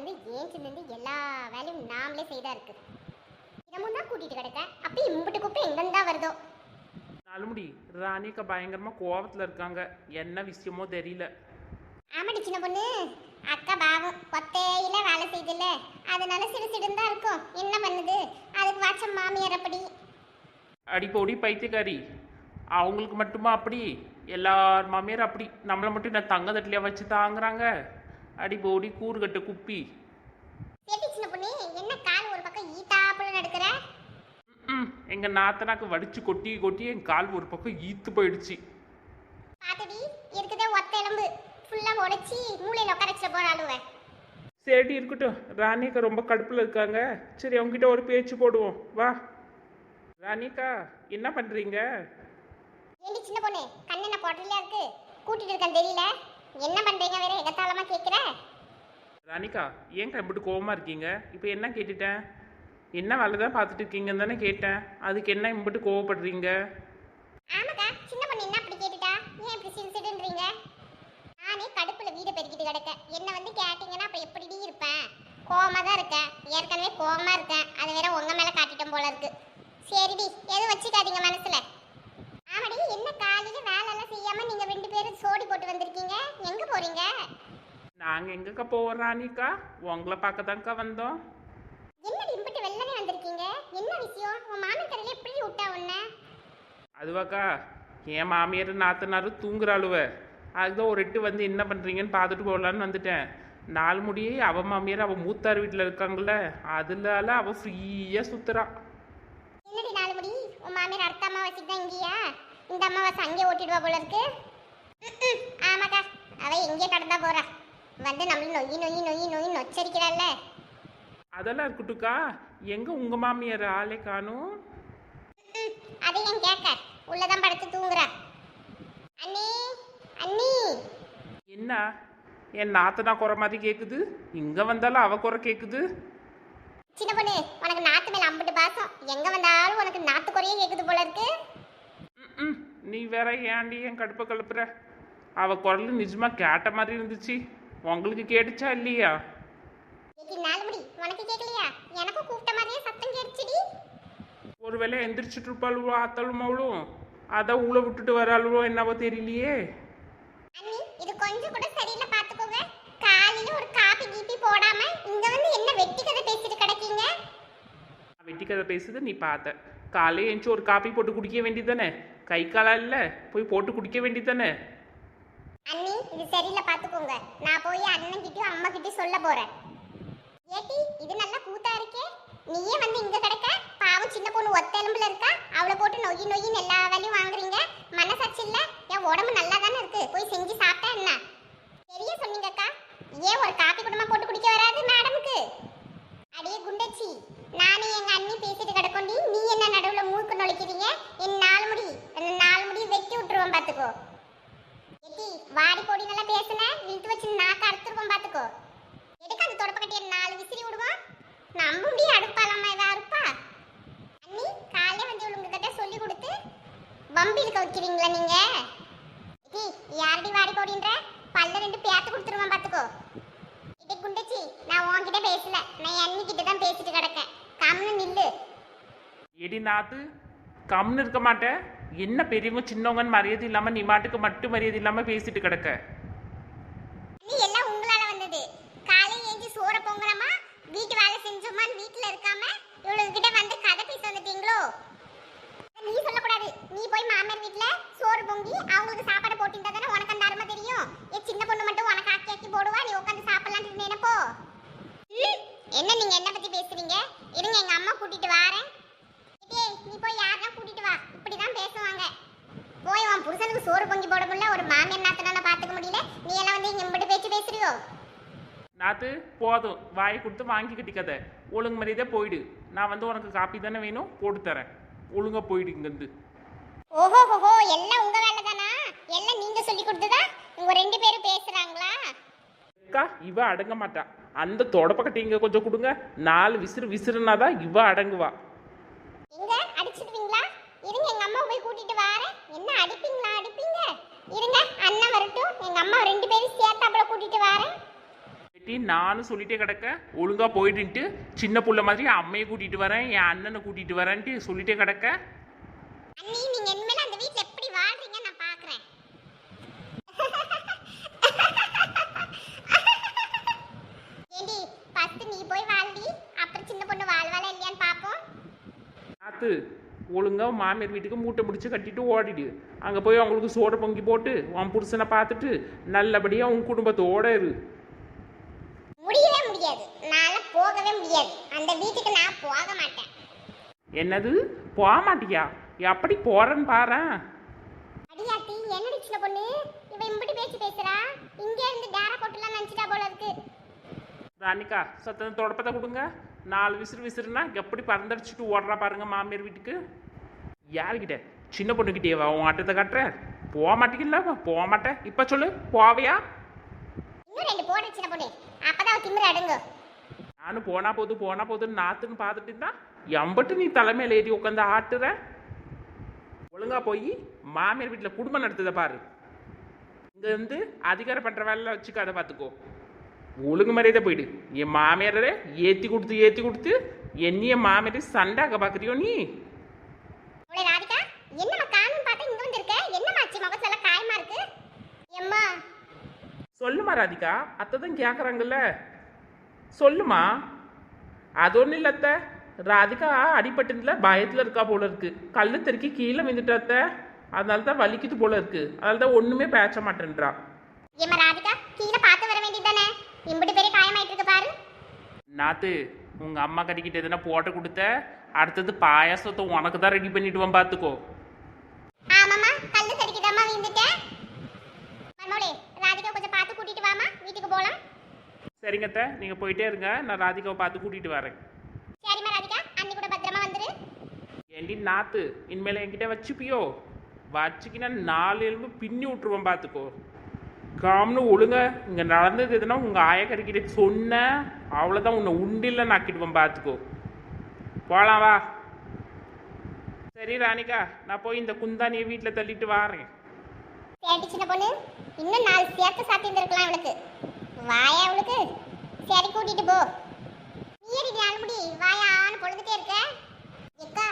வந்து ஏஞ்சி நின்று எல்லா வேலையும் நாமளே செய்தா இருக்கு. தினமும் தான் கூட்டிட்டு கிடக்கேன் அப்படி இம்புட்டு குப்பை எங்கேருந்தா வருதோ? நாலுமுடி ராணிக்கா பயங்கரமாக கோவத்தில் இருக்காங்க. என்ன விஷயமோ தெரியல. ஆமாடி சின்ன பொண்ணு. அக்கா பாவம் கொத்தையில வேலை செய்தில்ல. அதனால சிடு சிடுன்னு தான் இருக்கும். என்ன பண்ணுது? அதுக்கு வாட்சம் மாமியார் அப்படி. அடிப்பொடி பைத்தியக்காரி. அவங்களுக்கு மட்டுமா அப்படி? எல்லார் மாமியார் அப்படி. நம்மளை மட்டும் நான் தங்க தட்டிலையா வச்சு தாங்குறாங்க? கூறுகட்ட குப்பி. என்ன ஒரு பக்கம் ஈத்தாப்புல நடக்கிற? ம் எங்கள் நாத்தனாக்கு வடிச்சு கொட்டி கொட்டி என் கால் ஒரு பக்கம் ஈத்து போயிடுச்சு. பாத்துடி இருக்குதே ஒத்த எலும்பு. ஃபுல்லா உடைச்சி மூளையில உட்கார வச்சுட்டு போற ஆளுவ சரி இருக்கட்டும். ராணிக்கா ரொம்ப கடுப்பில் இருக்காங்க. சரி அவங்ககிட்ட ஒரு பேச்சு போடுவோம். வா. ராணிக்கா என்ன பண்ணுறீங்க ஏண்டி சின்ன பொண்ணு கண்ணென்ன போட்டலையா இருக்கு. கூட்டிட்டு இருக்கேன் தெரியல. என்ன பண்றீங்க வேற? எகத்தாளமா கேக்குற? ராணிகா ஏன் கம்பிட்டு கோவமா இருக்கீங்க? இப்போ என்ன கேட்டுட்டேன்? என்ன வேலை தான் பார்த்துட்டு இருக்கீங்கன்னு தானே கேட்டேன். அதுக்கு என்ன இம்பிட்டு கோவப்படுறீங்க? ஆமாக்கா சின்ன பொண்ணு என்ன அப்படி கேட்டுட்டா? ஏன் இப்படி சிடு சிடுன்றீங்க நானே கடுப்புல வீடு பெருக்கிட்டு கிடக்கேன். என்ன வந்து கேட்டீங்கன்னா அப்ப எப்படி இருப்பேன்? கோவமா தான் இருக்கேன். ஏற்கனவே கோவமா இருக்கேன். அது வேற உங்க மேல காட்டிட்டோம் போல இருக்கு. சரிடி எதுவும் வச்சுக்காதீங்க மனசுல. ஆமாடி என்ன காலையில வேலை எல்லாம் செய்யாம நீங்க ரெண்டு பேரும் சோடி போட்டு வந்திருக்கீங்க? எங்க போறீங்க? நாங்கள் எங்கக்கா போவோம் ராணிக்கா? உங்களை பார்க்க தான்க்கா வந்தோம். என்னடி இம்பிட்டு வெள்ளனே வந்திருக்கீங்க? என்ன விஷயம்? உன் கடையில எப்படி விட்டா உன்ன? அதுவாக்கா என் மாமியார் நாத்தனாரும் தூங்குறாளுவ. அதுதான் ஒரு எட்டு வந்து என்ன பண்ணுறீங்கன்னு பார்த்துட்டு போகலான்னு வந்துட்டேன். நாலு முடியே அவ மாமியார் அவள் மூத்தார் வீட்டில் இருக்காங்கல்ல அதனால அவள் ஃப்ரீயாக சுற்றுறா என்னடி நாலு முடி? உன் மாமியார் அடுத்த அமாவாசைக்கு தான் இங்கேயா? இந்த அமாவாசை அங்கே ஓட்டிடுவா போல இருக்கு. ஆமாக்கா. அவ எங்கே கடந்தா போறா. வந்து நம்மள நொய்யி நொய்யி நொய்யி நொய்யி நொச்சரிக்கிறாள்ல. அதெல்லாம் இருக்கட்டும்க்கா. எங்கே உங்கள் மாமியார் ஆளே காணும். அதை ஏன் கேட்க? உள்ளதான் படுத்து தூங்குறா. அண்ணி அண்ணி. என்ன? என் நாத்தனா குறை மாதிரி கேட்குது இங்கே வந்தாலும் அவ குறை கேட்குது சின்ன பொண்ணு உனக்கு நாத்து மேல அம்பிட்டு பாசம். எங்க வந்தாலும் உனக்கு நாத்து குறையே கேக்குது போல இருக்கு. ம் நீ வேற ஏன்டி என் கடுப்பை கலப்புற? அவ குரல் நிஜமா கேட்ட மாதிரி இருந்துச்சு. உங்களுக்கு கேட்டுச்சா இல்லையா? ஒருவேளை எந்திரிச்சிட்டு இருப்பாளுவோ ஆத்தாளும் அவளும்? அதான் ஊழ விட்டுட்டு வராளுவோ என்னவோ தெரியலையே. இது கொஞ்சம் கூட சரியில்லை பாத்துக்கோங்க காலையில ஒரு காபி கீப்பி போடாம இங்க வந்து என்ன வெட்டி கதை பேசிட்டு கிடக்கீங்க? வெட்டி கதை பேசுது நீ பார்த்த. காலையே எழுந்துச்சு ஒரு காப்பி போட்டு குடிக்க வேண்டியதானே கை காலா இல்லை? போய் போட்டு குடிக்க வேண்டியதானே அண்ணி இது சரியில்லை பாத்துக்கோங்க. நான் போய் அண்ணன் கிட்டயும் அம்மா கிட்டயும் சொல்ல போறேன். ஏட்டி இது நல்லா கூத்தா இருக்கே. நீயே வந்து இங்க கிடக்க. பாவம் சின்ன பொண்ணு ஒத்த எலும்புல இருக்கா? அவளை போட்டு நொய் நொய்யின்னு எல்லா வேலையும் வாங்குறீங்க. மனசாட்சி இல்ல? என் உடம்பு நல்லா தானே இருக்கு? போய் செஞ்சு சாப்பிட்டா என்ன? சரியா சொன்னீங்கக்கா ஏன் ஒரு காப்பி குடமா போட்டு குடிக்க வராது மேடமுக்கு? அடியே குண்டச்சி. நானும் எங்க அண்ணி பேசிட்டு கிடக்கொண்டி நீ என்ன நடுவுல மூக்கு நுழைக்கிறீங்க? என் நாலு முடி. பாத்துக்கோ. எட்டி வாடி போடி நல்லா பேசுன. நின்று வச்சு நாக்க அறுத்துருவோம் பாத்துக்கோ. எதுக்கு அந்த தொடப்பக்கட்டிய நாலு விசிறி விடுவோம்? நம்ப முடியும் அடுப்பாலாமா இவ அறுப்பா. அண்ணி காலையில வந்து இவளுங்க கிட்ட சொல்லி கொடுத்து வம்பி வைக்கிறீங்களா நீங்க? எட்டி யாரடி வாடி போடின்ற? பல்ல ரெண்டு பேத்து கொடுத்துருவோம் பாத்துக்கோ. இது குண்டச்சி நான் உன்கிட்ட பேசல. நான் என் அண்ணி கிட்ட தான் பேசிட்டு கிடக்கேன். கம்னு நில்லு. எடி நாத்து கம்னு இருக்க மாட்டேன். என்ன பெரியவங்க சின்னவங்கன்னு மரியாதை இல்லாமல் நீ மாட்டுக்கு மட்டும் மரியாதை இல்லாமல் பேசிட்டு கிடக்க? நீ எல்லாம் உங்களால வந்தது. காலையில ஏஞ்சி சோற பொங்குறமா? வீட்டு வேலை செஞ்சோமான்னு வீட்டுல இருக்காம? இவ்வளவு கிட்ட வந்து கதை பேச வந்துட்டீங்களோ? நீ சொல்லக்கூடாது. நீ போய் மாமியார் வீட்டுல சோறு பொங்கி அவங்களுக்கு சாப்பாடு போட்டுட்டா தானே உனக்கு அந்த அருமை தெரியும். என் சின்ன பொண்ணு மட்டும் உனக்கு ஆக்கி ஆக்கி போடுவா? நீ உட்காந்து சாப்பிடலான்னு நினைப்போ? ம், என்ன நீங்க என்ன பத்தி பேசுறீங்க? இருங்க எங்க அம்மா கூட்டிட்டு வாரேன். நீ போய் யாரா கூட்டிட்டு வா. இப்படிதான் பேசுவாங்க. போய் உன் புருஷனுக்கு சோறு பொங்கி போட முடியல ஒரு மாமியார் நாத்தனால பாத்துக்க முடியல? நீ எல்லாம் வந்து இங்க இம்பட்டு பேச்சு பேசுறியோ? நாத்து போதும். வாயை கொடுத்து வாங்கி கட்டிக்காத ஒழுங்கு மரியாதையாக போயிடு. நான் வந்து உனக்கு காப்பி தானே வேணும்? போட்டு தரேன். ஒழுங்கா போயிடு இங்கேருந்து. ஓஹோ ஹோஹோ எல்லாம் உங்க வேலை தானா? எல்லாம் நீங்க சொல்லி கொடுத்ததா? உங்க ரெண்டு பேரும் பேசுறாங்களா? அக்கா இவ அடங்க மாட்டா. அந்த தொடப்பக்கட்டி இங்க கொஞ்சம் கொடுங்க. நாலு விசிறு விசிறுனாதான் இவ அடங்குவா. அடிச்சிடுவீங்களா இருங்க எங்க அம்மா போய் கூட்டிட்டு வரேன். என்ன அடிப்பீங்களா அடிப்பீங்க? இருங்க அண்ணன் வரட்டும். எங்க அம்மா ரெண்டு பேரும் சேர்த்தாப்புல கூட்டிட்டு வரேன். ஏட்டி நானும் சொல்லிட்டே கிடக்க. ஒழுங்கா போயிட்டுன்ட்டு சின்ன புள்ள மாதிரி அம்மையை கூட்டிட்டு வரேன் என் அண்ணனை கூட்டிட்டு வரேன்ட்டு சொல்லிட்டே கிடக்க. அண்ணி நீங்க இனிமேல் அந்த வீட்ல எப்படி வாழ்றீங்க நான் பாக்குறேன் ஏண்டி ஃபர்ஸ்ட் நீ போய் வாழ்டி அப்புறம் சின்ன பொண்ணு வாழ்வாளா இல்லையான்னு பாப்போம் ஆத்து ஒழுங்கா மாமியார் வீட்டுக்கு மூட்டை முடிச்சு கட்டிட்டு ஓடிடு. அங்கே போய் அவங்களுக்கு சோறு பொங்கி போட்டு உன் புருஷனை பார்த்துட்டு நல்லபடியாக உன் குடும்பத்தோட இரு. முடியவே முடியாது. நாள போகவே முடியாது. அந்த வீட்டுக்கு நான் போக மாட்டேன். என்னது? போக மாட்டியா? எப்படி போறேன்னு பாரேன் அடியாத்தி என்னடி சின்ன பொண்ணு? இவ இம்புட்டு பேச்சு பேசுறா. இங்க இருந்து டேரா போட்டுலாம் நினைச்சிட்டா போல இருக்கு. ராணிக்கா சத்தம் தொடப்பத்தை கொடுங்க. நாலு விசிறு விசிறுனா எப்படி பறந்தடிச்சிட்டு ஓடுறா பாருங்க மாமியார் வீட்டுக்கு. யாருக்கிட்ட சின்ன பொண்ணுக்கிட்டே வா உன் ஆட்டத்தை கட்டுற. போக மாட்டேங்கல போக மாட்டேன் இப்போ சொல்லு போவையா? இன்னும் ரெண்டு போடு சின்ன பொண்ணு. அப்பதான் அவ திமிரு அடங்கு. நானும் போனா போது போனா போதுன்னு நாத்துன்னு பார்த்துட்டு இருந்தா. எம்பட்டு நீ தலைமையில ஏறி உட்காந்து ஆட்டுற. ஒழுங்கா போய் மாமியார் வீட்டில் குடும்பம் நடத்துத பாரு. இங்க இருந்து அதிகாரம் பண்ற வேலை வச்சுக்காத பார்த்துக்கோ ஒழுங்கு மரியாதை போயிடு என் மாமியாரை ஏத்தி கொடுத்து ஏத்தி கொடுத்து என்னைய மாமியாரை சண்டாக்க பாக்குறியோ நீ சொல்லுமா ராதிகா அத்தை தான் கேட்குறாங்கல்ல சொல்லுமா அது ஒன்றும் இல்லை அத்தை ராதிகா அடிபட்டதுல பயத்தில் இருக்கா போல இருக்கு கல்லு தெருக்கி கீழே விழுந்துட்டா அத்தை அதனால தான் வலிக்குது போல இருக்கு அதனால தான் ஒன்றுமே பேச மாட்டேன்றா ஏம்மா ராதிகா கீழே பார்த்து வர வேண்டியதானே இம்புட்டு பெரிய காயமாயிட்டு இருக்கு பாரு. நாத்து உங்கள் அம்மா கறிக்கிட்ட எதுனா போட்டு கொடுத்த அடுத்தது பாயாசத்தை உனக்கு தான் ரெடி பண்ணிடுவேன் பார்த்துக்கோ ஆமாம்மா கல்லு தடிக்குதாம்மா விழுந்துட்டேன். மர்மோளே ராதிகா கொஞ்சம் பார்த்து கூட்டிட்டு வாமா வீட்டுக்கு போலாம். சரிங்க அத்தை நீங்கள் போயிட்டே இருங்க நான் ராதிகாவை பார்த்து கூட்டிகிட்டு வரேன். சரிம்மா ராதிகா அண்ணி கூட பத்திரமா வந்துரு. ஏண்டி நாத்து இனிமேல் என்கிட்ட வச்சுப்பியோ? வச்சுக்கினா நாலு எலும்பு பின்னி விட்டுருவேன் பார்த்துக்கோ காம்னு ஒழுங்க இங்கே நடந்தது எதுனா உங்கள் ஆயக்கறிக்கிட்ட சொன்ன அவ்வளோதான் உன்னை உண்டில்ல நாக்கிடுவேன் பார்த்துக்கோ போகலாம் வா. சரி ராணிகா நான் போய் இந்த குந்தானியை வீட்டில் தள்ளிட்டு வாரேன். சேட்டி சின்ன பொண்ணு இன்னும் நாலு சேர்த்து சாத்தியிருந்திருக்கலாம் அவளுக்கு. வாயா அவளுக்கு. சரி கூட்டிட்டு போ. நீ நாலு முடி வாயான்னு பொழுதுட்டே இருக்க. எக்கா